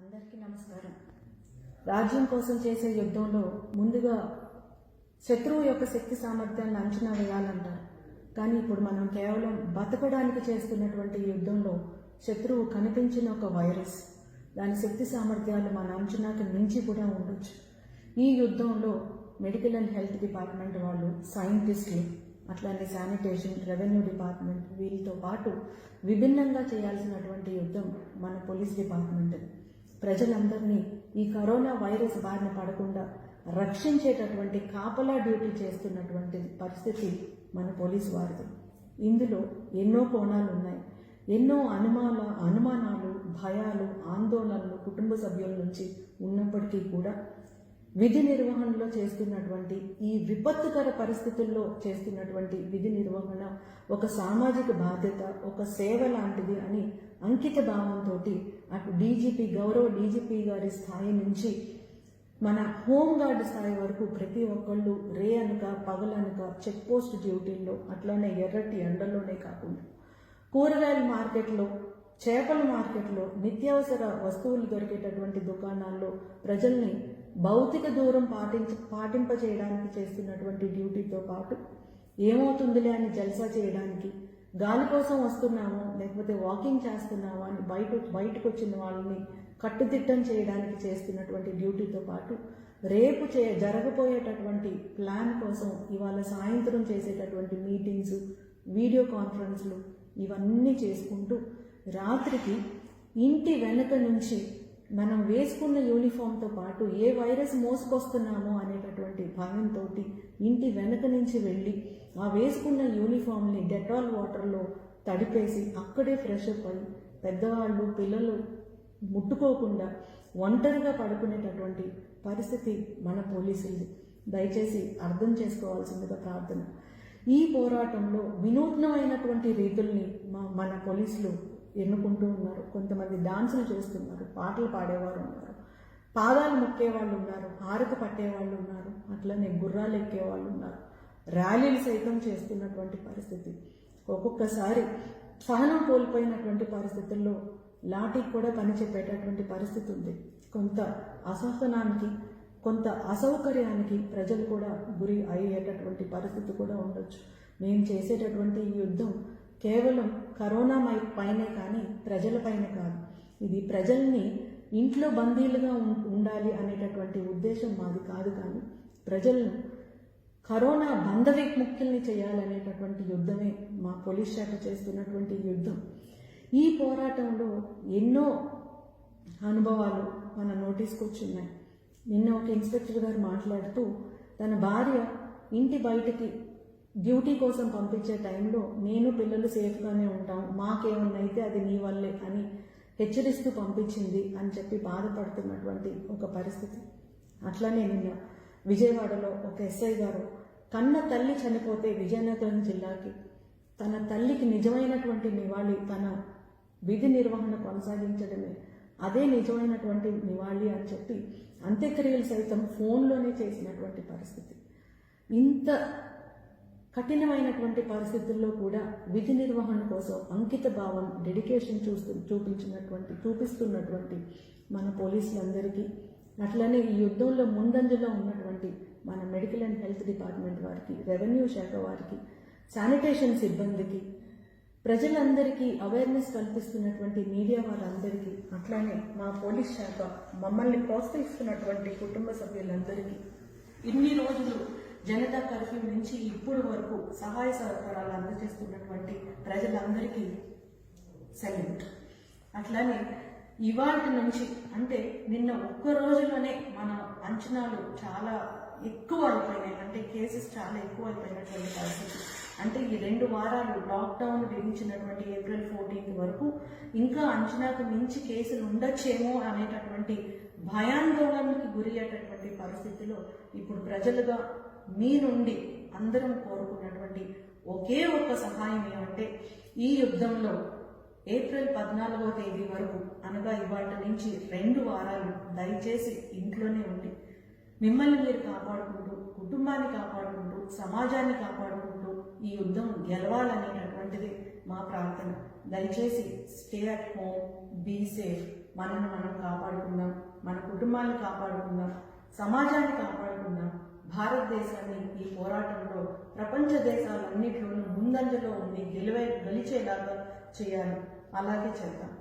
అందరికీ నమస్కారం. రాజ్యం కోసం చేసే యుద్ధంలో ముందుగా శత్రువు యొక్క శక్తి సామర్థ్యాన్ని అంచనా వేయాలంటారు. కానీ ఇప్పుడు మనం కేవలం బతకడానికి చేస్తున్నటువంటి యుద్ధంలో శత్రువు కనిపించిన ఒక వైరస్. దాని శక్తి సామర్థ్యాలు మన అంచనాకి మించి కూడా ఉండొచ్చు. ఈ యుద్ధంలో మెడికల్ అండ్ హెల్త్ డిపార్ట్మెంట్ వాళ్ళు సైంటిస్టులు అట్లానే శానిటేషన్ రెవెన్యూ డిపార్ట్మెంట్ వీరితో పాటు విభిన్నంగా చేయాల్సినటువంటి యుద్ధం మన పోలీస్ డిపార్ట్మెంట్. ప్రజలందరినీ ఈ కరోనా వైరస్ బారిన పడకుండా రక్షించేటటువంటి కాపలా డ్యూటీ చేస్తున్నటువంటి పరిస్థితి మన పోలీసు వారిది. ఇందులో ఎన్నో కోణాలు ఉన్నాయి. ఎన్నో అనుమాన అనుమానాలు భయాలు ఆందోళనలు కుటుంబ సభ్యుల నుంచి ఉన్నప్పటికీ కూడా విధి నిర్వహణలో చేస్తున్నటువంటి ఈ విపత్తుకర పరిస్థితుల్లో చేస్తున్నటువంటి విధి నిర్వహణ ఒక సామాజిక బాధ్యత ఒక సేవ లాంటిది అని అంకిత భావంతో అటు డీజీపీ గౌరవ డీజీపీ గారి స్థాయి నుంచి మన హోంగార్డ్ స్థాయి వరకు ప్రతి ఒక్కళ్ళు రే అనక పగలనక చెక్ పోస్ట్ డ్యూటీల్లో అట్లానే ఎర్రటి ఎండల్లోనే కాకుండా కూరగాయల మార్కెట్లో చేపల మార్కెట్లో నిత్యావసర వస్తువులు దొరికేటటువంటి దుకాణాల్లో ప్రజల్ని భౌతిక దూరం పాటించ పాటింపచేయడానికి చేస్తున్నటువంటి డ్యూటీతో పాటు ఏమవుతుందిలే అని జల్సా చేయడానికి గాలి కోసం వస్తున్నామో లేకపోతే వాకింగ్ చేస్తున్నామో అని బయట బయటకు వచ్చిన వాళ్ళని కట్టుదిట్టం చేయడానికి చేస్తున్నటువంటి డ్యూటీతో పాటు రేపు చే జరగబోయేటటువంటి ప్లాన్ కోసం ఇవాళ సాయంత్రం చేసేటటువంటి మీటింగ్స్ వీడియో కాన్ఫరెన్స్లు ఇవన్నీ చేసుకుంటూ రాత్రికి ఇంటి వెనక నుంచి మనం వేసుకున్న యూనిఫామ్తో పాటు ఏ వైరస్ మోసుకొస్తున్నామో అనేటటువంటి భయంతో ఇంటి వెనక నుంచి వెళ్ళి ఆ వేసుకున్న యూనిఫామ్ని డెటాల్ వాటర్లో తడిపేసి అక్కడే ఫ్రెష్ అప్ అయి పెద్దవాళ్ళు పిల్లలు ముట్టుకోకుండా ఒంటరిగా పడుకునేటటువంటి పరిస్థితి మన పోలీసులది. దయచేసి అర్థం చేసుకోవాల్సిందిగా ప్రార్థన. ఈ పోరాటంలో వినూత్నమైనటువంటి రీతుల్ని మా మన పోలీసులు ఎన్నుకుంటూ ఉన్నారు. కొంతమంది డాన్సులు చేస్తున్నారు. పాటలు పాడేవారు ఉన్నారు. పాదాలు మొక్కేవాళ్ళు ఉన్నారు. హారతి పట్టేవాళ్ళు ఉన్నారు. అట్లనే గుర్రాలు ఎక్కేవాళ్ళు ఉన్నారు. ర్యాలీలు సైతం చేస్తున్నటువంటి పరిస్థితి. ఒక్కొక్కసారి సహనం కోల్పోయినటువంటి పరిస్థితుల్లో లాఠీ కూడా పని చెప్పేటటువంటి పరిస్థితి ఉంది. కొంత అసహనానికి కొంత అసౌకర్యానికి ప్రజలు కూడా గురి అయ్యేటటువంటి పరిస్థితి కూడా ఉండొచ్చు. మేము చేసేటటువంటి ఈ యుద్ధం కేవలం కరోనా పైనే కానీ ప్రజలపైన కాదు. ఇది ప్రజల్ని ఇంట్లో బందీలుగా ఉండాలి అనేటటువంటి ఉద్దేశం మాది కాదు కానీ ప్రజలను కరోనా బంధ విముక్తుల్ని చేయాలనేటటువంటి యుద్ధమే మా పోలీస్ శాఖ చేస్తున్నటువంటి యుద్ధం. ఈ పోరాటంలో ఎన్నో అనుభవాలు మన నోటీస్కి వచ్చున్నాయి. నిన్న ఒక ఇన్స్పెక్టర్ గారు మాట్లాడుతూ తన భార్య ఇంటి బయటికి డ్యూటీ కోసం పంపించే టైంలో నేను పిల్లలు సేఫ్గానే ఉంటాం మాకేమన్నైతే అది నీ వల్లే అని హెచ్చరిస్తూ పంపించింది అని చెప్పి బాధపడుతున్నటువంటి ఒక పరిస్థితి. అట్లానే నిన్న విజయవాడలో ఒక ఎస్ఐ గారు కన్న తల్లి చనిపోతే విజయనగరం జిల్లాకి తన తల్లికి నిజమైనటువంటి నివాళి తన విధి నిర్వహణ కొనసాగించడమే అదే నిజమైనటువంటి నివాళి అని చెప్పి అంత్యక్రియలు సైతం ఫోన్లోనే చేసినటువంటి పరిస్థితి. ఇంత కఠినమైనటువంటి పరిస్థితుల్లో కూడా విధి నిర్వహణ కోసం అంకిత భావం డెడికేషన్ చూస్తూ చూపించినటువంటి చూపిస్తున్నటువంటి మన పోలీసులందరికీ అట్లనే ఈ యుద్ధంలో ముందంజలో ఉన్నటువంటి మన మెడికల్ అండ్ హెల్త్ డిపార్ట్మెంట్ వారికి రెవెన్యూ శాఖ వారికి శానిటేషన్ సిబ్బందికి ప్రజలందరికీ అవేర్నెస్ కల్పిస్తున్నటువంటి మీడియా వారందరికీ అట్లానే మా పోలీస్ శాఖ మమ్మల్ని ప్రోత్సహిస్తున్నటువంటి కుటుంబ సభ్యులందరికీ ఇన్ని రోజులు జనతా కర్ఫ్యూ నుంచి ఇప్పుడు వరకు సహాయ సహకారాలు అందజేస్తున్నటువంటి ప్రజలందరికీ సెల్యూట్. అట్లానే ఇవాటి నుంచి అంటే నిన్న ఒక్క రోజులోనే మన అంచనాలు చాలా ఎక్కువ అయిపోయినాయి. అంటే కేసెస్ చాలా ఎక్కువ అయిపోయినటువంటి పరిస్థితి. అంటే ఈ రెండు వారాలు లాక్డౌన్ విధించినటువంటి ఏప్రిల్ ఫోర్టీన్త్ వరకు ఇంకా అంచనాకు మించి కేసులు ఉండొచ్చేమో అనేటటువంటి భయాందోళనకి గురి అయ్యేటటువంటి పరిస్థితిలో ఇప్పుడు ప్రజలుగా మీ నుండి అందరం కోరుకున్నటువంటి ఒకే ఒక్క సహాయం ఏమంటే ఈ యుద్ధంలో ఏప్రిల్ పద్నాలుగో తేదీ వరకు అనగా ఇవాటి నుంచి రెండు వారాలు దయచేసి ఇంట్లోనే ఉండి మిమ్మల్ని మీరు కాపాడుకుంటూ కుటుంబాన్ని కాపాడుకుంటూ సమాజాన్ని కాపాడుకుంటూ ఈ యుద్ధం గెలవాలనేటటువంటిది మా ప్రార్థన. దయచేసి stay at home be safe మనల్ని మనం కాపాడుకుందాం మన కుటుంబాన్ని కాపాడుకుందాం సమాజాన్ని కాపాడుకుందాం. భారతదేశాన్ని ఈ పోరాటంలో ప్రపంచ దేశాలన్నింటిలోనూ ముందంజలో ఉండి గెలువే గెలిచేలాగా చేయాలి. అలాగే చేద్దాం.